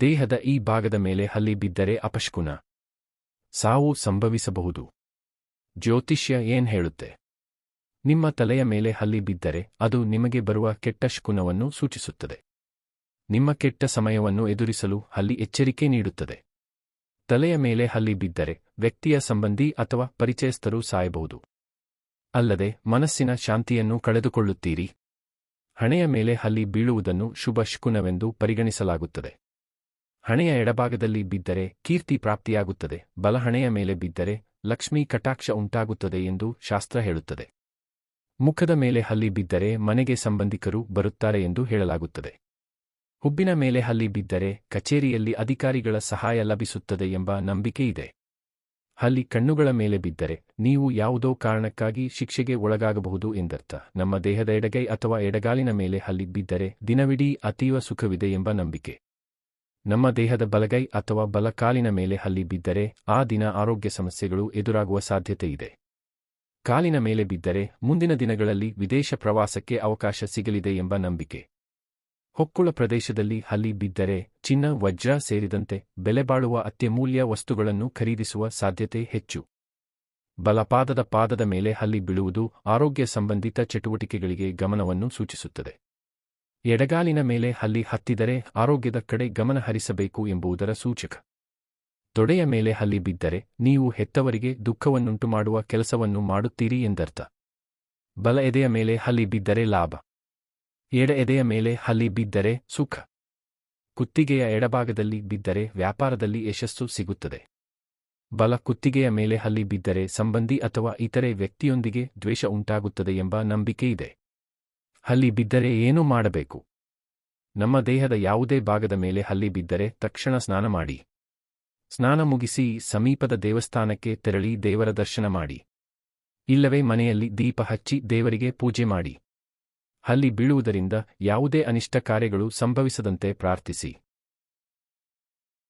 ದೇಹದ ಈ ಭಾಗದ ಮೇಲೆ ಹಲ್ಲಿ ಬಿದ್ದರೆ ಅಪಶ್ಕುನ. ಸಾವು ಸಂಭವಿಸಬಹುದು. ಜ್ಯೋತಿಷ್ಯ ಏನ್ ಹೇಳುತ್ತೆ? ನಿಮ್ಮ ತಲೆಯ ಮೇಲೆ ಹಲ್ಲಿ ಬಿದ್ದರೆ ಅದು ನಿಮಗೆ ಬರುವ ಕೆಟ್ಟ ಶಕುನವನ್ನು ಸೂಚಿಸುತ್ತದೆ. ನಿಮ್ಮ ಕೆಟ್ಟ ಸಮಯವನ್ನು ಎದುರಿಸಲು ಹಲ್ಲಿ ಎಚ್ಚರಿಕೆ ನೀಡುತ್ತದೆ. ತಲೆಯ ಮೇಲೆ ಹಲ್ಲಿ ಬಿದ್ದರೆ ವ್ಯಕ್ತಿಯ ಸಂಬಂಧಿ ಅಥವಾ ಪರಿಚಯಸ್ಥರು ಸಾಯಬಹುದು. ಅಲ್ಲದೆ ಮನಸ್ಸಿನ ಶಾಂತಿಯನ್ನು ಕಳೆದುಕೊಳ್ಳುತ್ತೀರಿ. ಹಣೆಯ ಮೇಲೆ ಹಲ್ಲಿ ಬೀಳುವುದನ್ನು ಶುಭ ಶಕುನವೆಂದು ಪರಿಗಣಿಸಲಾಗುತ್ತದೆ. ಹಣೆಯ ಎಡಭಾಗದಲ್ಲಿ ಬಿದ್ದರೆ ಕೀರ್ತಿ ಪ್ರಾಪ್ತಿಯಾಗುತ್ತದೆ ಬಲಹಣೆಯ ಮೇಲೆ ಬಿದ್ದರೆ ಲಕ್ಷ್ಮೀ ಕಟಾಕ್ಷ ಉಂಟಾಗುತ್ತದೆ ಎಂದು ಶಾಸ್ತ್ರ ಹೇಳುತ್ತದೆ. ಮುಖದ ಮೇಲೆ ಹಲ್ಲಿ ಬಿದ್ದರೆ ಮನೆಗೆ ಸಂಬಂಧಿಕರು ಬರುತ್ತಾರೆ ಎಂದು ಹೇಳಲಾಗುತ್ತದೆ. ಹುಬ್ಬಿನ ಮೇಲೆ ಹಲ್ಲಿ ಬಿದ್ದರೆ ಕಚೇರಿಯಲ್ಲಿ ಅಧಿಕಾರಿಗಳ ಸಹಾಯ ಲಭಿಸುತ್ತದೆ ಎಂಬ ನಂಬಿಕೆ ಇದೆ. ಹಲ್ಲಿ ಕಣ್ಣುಗಳ ಮೇಲೆ ಬಿದ್ದರೆ ನೀವು ಯಾವುದೋ ಕಾರಣಕ್ಕಾಗಿ ಶಿಕ್ಷೆಗೆ ಒಳಗಾಗಬಹುದು ಎಂದರ್ಥ. ನಮ್ಮ ದೇಹದ ಎಡಗೈ ಅಥವಾ ಎಡಗಾಲಿನ ಮೇಲೆ ಹಲ್ಲಿ ಬಿದ್ದರೆ ದಿನವಿಡೀ ಅತೀವ ಸುಖವಿದೆ ಎಂಬ ನಂಬಿಕೆ. ನಮ್ಮ ದೇಹದ ಬಲಗೈ ಅಥವಾ ಬಲಕಾಲಿನ ಮೇಲೆ ಹಲ್ಲಿ ಬಿದ್ದರೆ ಆ ದಿನ ಆರೋಗ್ಯ ಸಮಸ್ಯೆಗಳು ಎದುರಾಗುವ ಸಾಧ್ಯತೆ ಇದೆ. ಕಾಲಿನ ಮೇಲೆ ಬಿದ್ದರೆ ಮುಂದಿನ ದಿನಗಳಲ್ಲಿ ವಿದೇಶ ಪ್ರವಾಸಕ್ಕೆ ಅವಕಾಶ ಸಿಗಲಿದೆ ಎಂಬ ನಂಬಿಕೆ. ಹೊಕ್ಕುಳ ಪ್ರದೇಶದಲ್ಲಿ ಹಲ್ಲಿ ಬಿದ್ದರೆ ಚಿನ್ನ, ವಜ್ರ ಸೇರಿದಂತೆ ಬೆಲೆಬಾಳುವ ಅತ್ಯಮೂಲ್ಯ ವಸ್ತುಗಳನ್ನು ಖರೀದಿಸುವ ಸಾಧ್ಯತೆ ಹೆಚ್ಚು. ಬಲಪಾದದ ಪಾದದ ಮೇಲೆ ಹಲ್ಲಿ ಬೀಳುವುದು ಆರೋಗ್ಯ ಸಂಬಂಧಿತ ಚಟುವಟಿಕೆಗಳಿಗೆ ಗಮನವನ್ನು ಸೂಚಿಸುತ್ತದೆ. ಎಡಗಾಲಿನ ಮೇಲೆ ಹಲ್ಲಿ ಹತ್ತಿದರೆ ಆರೋಗ್ಯದ ಕಡೆ ಗಮನ ಹರಿಸಬೇಕು ಎಂಬುದರ ಸೂಚಕ. ತೊಡೆಯ ಮೇಲೆ ಹಲ್ಲಿ ಬಿದ್ದರೆ ನೀವು ಹೆತ್ತವರಿಗೆ ದುಃಖವನ್ನುಂಟು ಮಾಡುವ ಕೆಲಸವನ್ನು ಮಾಡುತ್ತೀರಿ ಎಂದರ್ಥ. ಬಲ ಎದೆಯ ಮೇಲೆ ಹಲ್ಲಿ ಬಿದ್ದರೆ ಲಾಭ. ಎಡ ಎದೆಯ ಮೇಲೆ ಹಲ್ಲಿ ಬಿದ್ದರೆ ಸುಖ. ಕುತ್ತಿಗೆಯ ಎಡಭಾಗದಲ್ಲಿ ಬಿದ್ದರೆ ವ್ಯಾಪಾರದಲ್ಲಿ ಯಶಸ್ಸು ಸಿಗುತ್ತದೆ. ಬಲ ಕುತ್ತಿಗೆಯ ಮೇಲೆ ಹಲ್ಲಿ ಬಿದ್ದರೆ ಸಂಬಂಧಿ ಅಥವಾ ಇತರೆ ವ್ಯಕ್ತಿಯೊಂದಿಗೆ ದ್ವೇಷ ಉಂಟಾಗುತ್ತದೆ ಎಂಬ ನಂಬಿಕೆ ಇದೆ ಹಲ್ಲಿ ಬಿದ್ದರೆ ಏನು ಮಾಡಬೇಕು. ನಮ್ಮ ದೇಹದ ಯಾವುದೇ ಭಾಗದ ಮೇಲೆ ಹಲ್ಲಿ ಬಿದ್ದರೆ ತಕ್ಷಣ ಸ್ನಾನ ಮಾಡಿ. ಸ್ನಾನ ಮುಗಿಸಿ ಸಮೀಪದ ದೇವಸ್ಥಾನಕ್ಕೆ ತೆರಳಿ ದೇವರ ದರ್ಶನ ಮಾಡಿ. ಇಲ್ಲವೇ ಮನೆಯಲ್ಲಿ ದೀಪ ಹಚ್ಚಿ ದೇವರಿಗೆ ಪೂಜೆ ಮಾಡಿ. ಹಲ್ಲಿ ಬೀಳುವುದರಿಂದ ಯಾವುದೇ ಅನಿಷ್ಟ ಕಾರ್ಯಗಳು ಸಂಭವಿಸದಂತೆ ಪ್ರಾರ್ಥಿಸಿ.